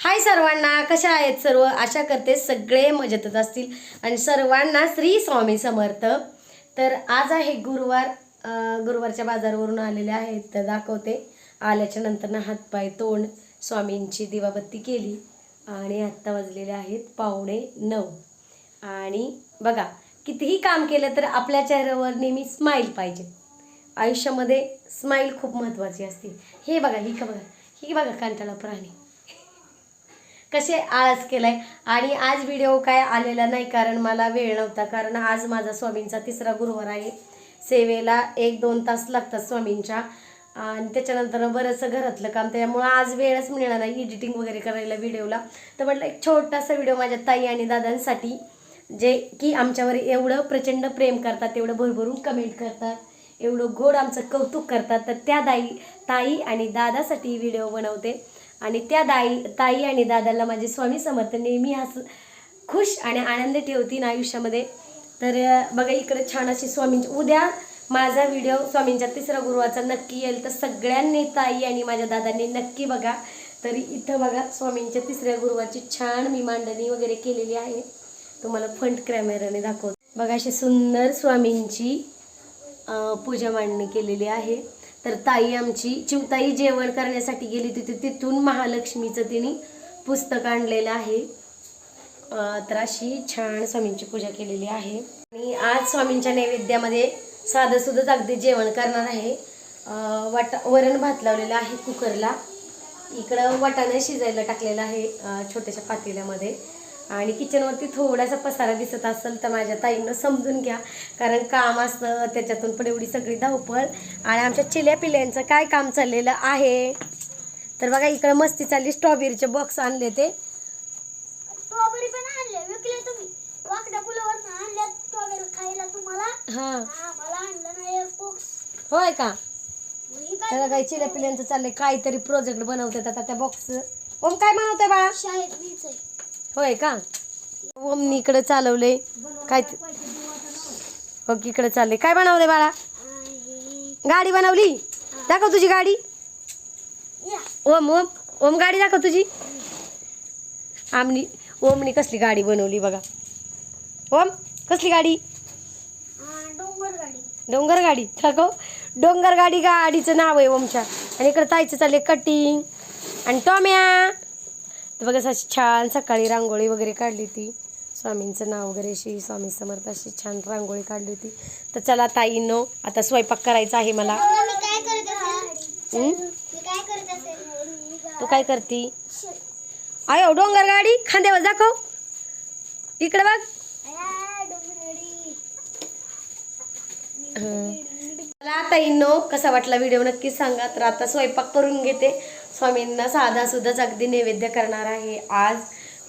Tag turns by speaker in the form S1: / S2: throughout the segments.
S1: हाय सर्वांना कशा आहेत सर्व? आशा करते सगळे मजेतच असतील. आणि सर्वांना श्री स्वामी समर्थ. तर आज आहे गुरुवार गुरुवारच्या बाजारावरून आलेले आहेत. तर दाखवते. आल्याच्या नंतरनं हातपाय तोंड स्वामींची दिवाबत्ती केली. आणि आत्ता वाजलेले आहेत पावणे नऊ. आणि बघा कितीही काम केलं तर आपल्या चेहऱ्यावर नेहमी स्माईल पाहिजे. आयुष्यामध्ये स्माईल खूप महत्त्वाची असते. हे बघा ही का बघा ही बघा कांटाळा प्राणी. कसे आळस केलाय? आणि आज व्हिडिओ काय आलेला नाही कारण मला वेळ नव्हता. कारण आज माझा स्वामींचा तिसरा गुरुवार आहे. सेवेला एक दोन तास लागतात स्वामींच्या. आणि त्याच्यानंतर बरंचसं घरातलं काम. त्यामुळं आज वेळच मिळणार नाही एडिटिंग वगैरे करायला व्हिडिओला तर म्हटलं एक छोटासा व्हिडिओ माझ्या ताई आणि दादांसाठी. जे की आमच्यावर एवढं प्रचंड प्रेम करतात एवढं भरभरून कमेंट करतात एवढं गोड आमचं कौतुक करतात. तर त्या दाई ताई आणि दादासाठी व्हिडिओ बनवते. आणि त्या दाई ताई आणि दादाला माझे स्वामी समर्थ नेहमी हस खुश आणि आनंदी ठेवतील आयुष्यामध्ये. तर बघा इकडे छान अशी स्वामींची उद्या माझा व्हिडिओ स्वामींच्या तिसऱ्या गुरुवाचा नक्की येईल. तर सगळ्यांनी ताई आणि माझ्या दादांनी नक्की बघा. तरी इथं बघा स्वामींच्या तिसऱ्या गुरुवाची छान मी मांडणी वगैरे केलेली आहे. तुम्हाला फ्रंट कॅमेराने दाखवतो. बघा अशी सुंदर स्वामींची पूजा मांडणी केलेली आहे. तर ताई आमची चिवताई जेवण करण्यासाठी गेली होती तिथून महालक्ष्मीचं तिने पुस्तक आणलेलं आहे. तर अशी छान स्वामींची पूजा केलेली आहे. आणि आज स्वामींच्या नैवेद्यामध्ये साधं अगदी जेवण करणार आहे. वाटा वरण भात लावलेलं आहे कुकरला. इकडं वाटाणं शिजायला टाकलेलं आहे छोट्याशा पातेल्यामध्ये. आणि किचनवरती थोडासा पसारा दिसत असेल तर माझ्या ताईंना समजून घ्या. कारण काम असतं त्याच्यातून पण एवढी सगळी धावपळ. आणि आमच्या चिल्या पिल्यांचं काय काम चाललेलं आहे? तर बघा इकडं मस्ती चालली. स्ट्रॉबेरीचे बॉक्स आणले ते.
S2: स्ट्रॉबेरी पण आणले. विकले तुम्ही. वाकड्या पुलावर आणल्या स्ट्रॉबेरी खायला तुम्हाला.
S1: हां.
S2: मला आणलं नाही एक बॉक्स
S1: होय का?
S2: काय
S1: त्याला काही चिल्या पिल्यांचं चाललंय. काहीतरी प्रोजेक्ट बनवतात आता त्या बॉक्स ओम काय बनवतोय बाळा?
S2: शाळेत मीच आहे.
S1: होय का? ओमनी इकडे चालवले काय हो की इकडे चाललंय. काय बनवले बाळा? गाडी बनवली? दाखव तुझी गाडी. ओम ओम. ओम गाडी दाखव तुझी. आमनी ओमनी कसली गाडी बनवली बघा. ओम कसली गाडी?
S2: डोंगर गाडी.
S1: दाखव. डोंगर गाडी गाडीचं नाव आहे ओमच्या. आणि इकडे ताईचं चालले कटिंग आणि टॉम्या. तर बघा अशी छान सकाळी रांगोळी वगैरे काढली ती स्वामींचं नाव वगैरे श्री स्वामी समर्थ अशी छान रांगोळी काढली होती. तर चला ताईंनो आता स्वयंपाक करायचा आहे मला. हं? तू काय करती? आयो डोंगर गाडी खांद्यावर दाखव. इकडे बघ. मला आता इनो कसा वाटला व्हिडिओ नक्की सांगा. तर आता स्वयंपाक करून घेते. स्वामींना साधा सुद्धाच अगदी नैवेद्य करणार आहे. आज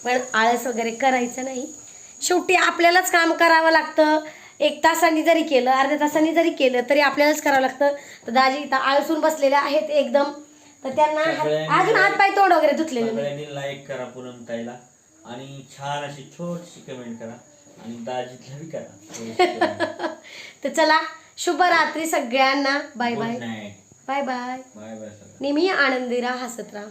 S1: पण आळस वगैरे करायचं नाही. शेवटी आपल्यालाच काम करावं लागतं. एक तासाने जरी केलं अर्ध्या तासाने जरी केलं तरी आपल्यालाच करावं लागतं. तर दाजी इथं आळसून बसलेले आहेत एकदम. तर त्यांना हात- अजून हात पाय तोंड वगैरे धुतलेले नाही.
S3: सगळ्यांनी लाईक करा पूनम ताईला. आणि छान अशी छोटीशी कमेंट करा. आणि दाजीतला बी करा.
S1: तर चला शुभरात्री सगळ्यांना. Bye bye
S3: good night
S1: bye bye
S3: bye bye
S1: नेहमी आनंदी राहा हसत राहा.